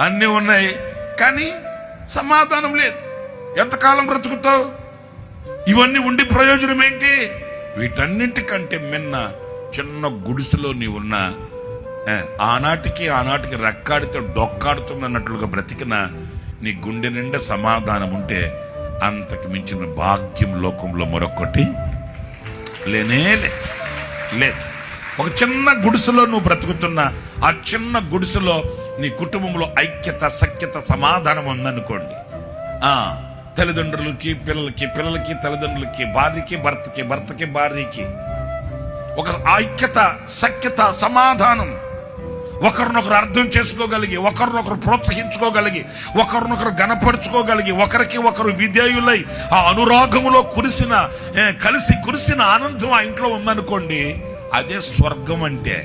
అన్నీ ఉన్నాయి. కానీ సమాధానం లేదు. ఎంతకాలం బ్రతుకుతావు? ఇవన్నీ ఉండి ప్రయోజనం ఏంటి? వీటన్నింటికంటే మిన్న చిన్న గుడిసెలో నీ ఉన్న ఆనాటికి ఆనాటికి రెక్కాడితే డొక్కాడుతున్నట్లుగా బ్రతికిన నీ గుండె నిండా సమాధానం ఉంటే అంతకు మించిన భాగ్యం లోకంలో మరొకటి లేనేలే లేదు. ఒక చిన్న గుడిసెలో నువ్వు బ్రతుకుతున్నా ఆ చిన్న గుడిసెలో నీ కుటుంబంలో ఐక్యత సఖ్యత సమాధానం ఉందనుకోండి. ఆ తల్లిదండ్రులకి పిల్లలకి పిల్లలకి తల్లిదండ్రులకి భార్యకి భర్తకి భర్తకి భార్యకి ఒక ఐక్యత సఖ్యత సమాధానం ఒకరినొకరు అర్థం చేసుకోగలిగి ఒకరినొకరు ప్రోత్సహించుకోగలిగి ఒకరినొకరు గనపరుచుకోగలిగి ఒకరికి ఒకరు విధేయులై ఆ అనురాగములో కురిసిన కలిసి కురిసిన ఆనందం ఆ ఇంట్లో ఉందనుకోండి అదే స్వర్గం అంటే